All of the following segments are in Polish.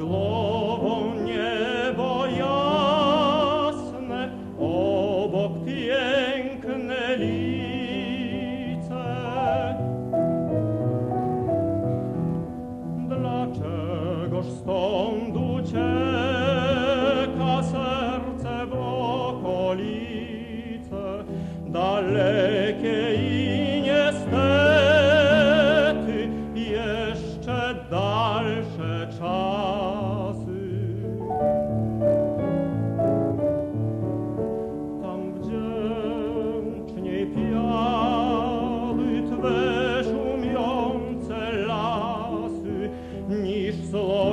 Głową niebo jasne, obok piękne.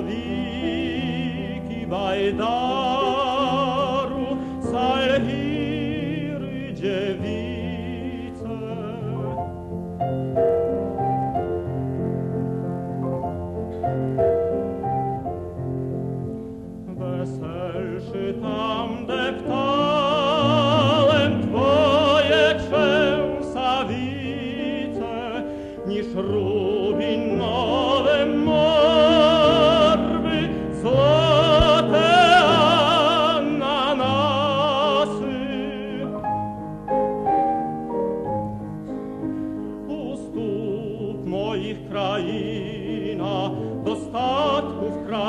viki vaidaru salhiri gevice Vesel šitam deptalem tvoje čem savice niš rubin noć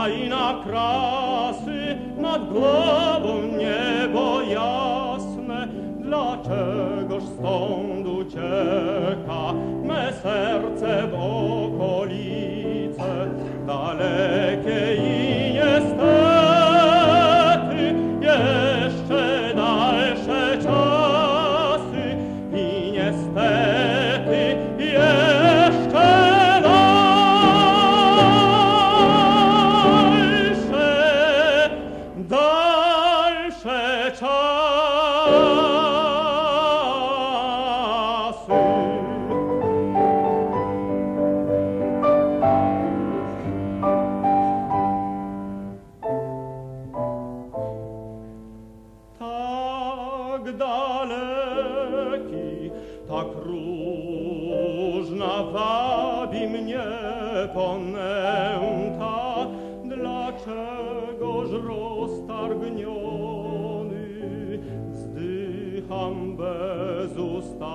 in красы над главой tak różna wabi mnie ponęta, dlaczegoż roztargniony wzdycham bez ustanku.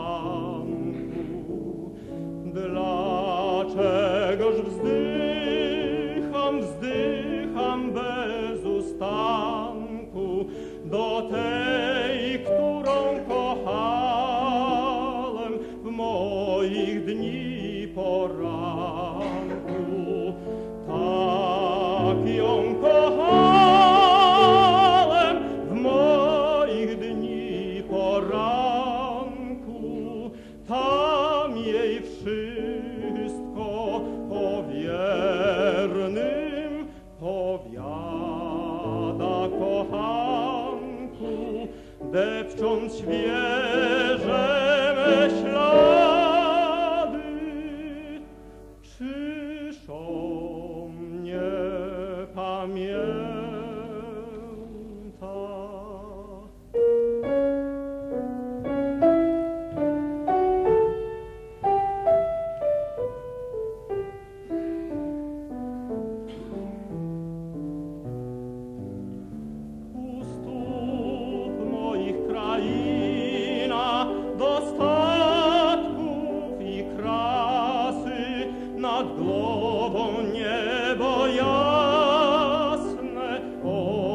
Dlaczegoż wzdycham, wzdycham bez ustanku do tej, ją kochałem w moich dni poranku. Tam jej wszystko o wiernym powiada kochanku, depcząc świeże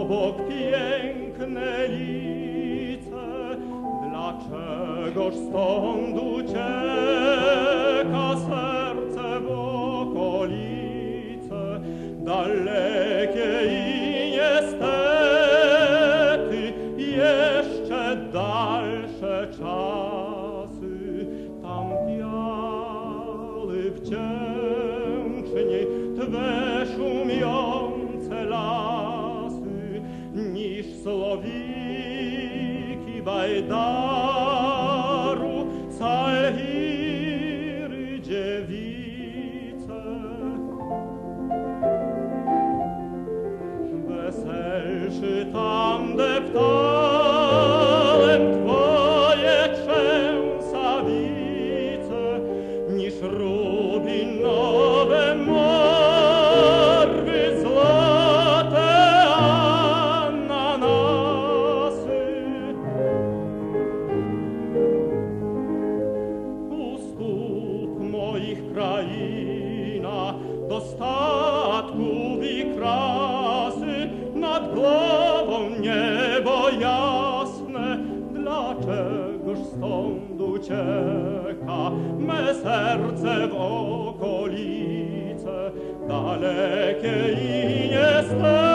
obok piękne lice. Dlaczegoż stąd ucieka serce w okolice dalekie i niestety jeszcze dalsze czasy tam piały wdzięczniej Twe szumiące словики байдару царь девица. Весельши там, де пталем твоє чем савица, ніж рух. ucieka me serce w okolice dalekie i niestety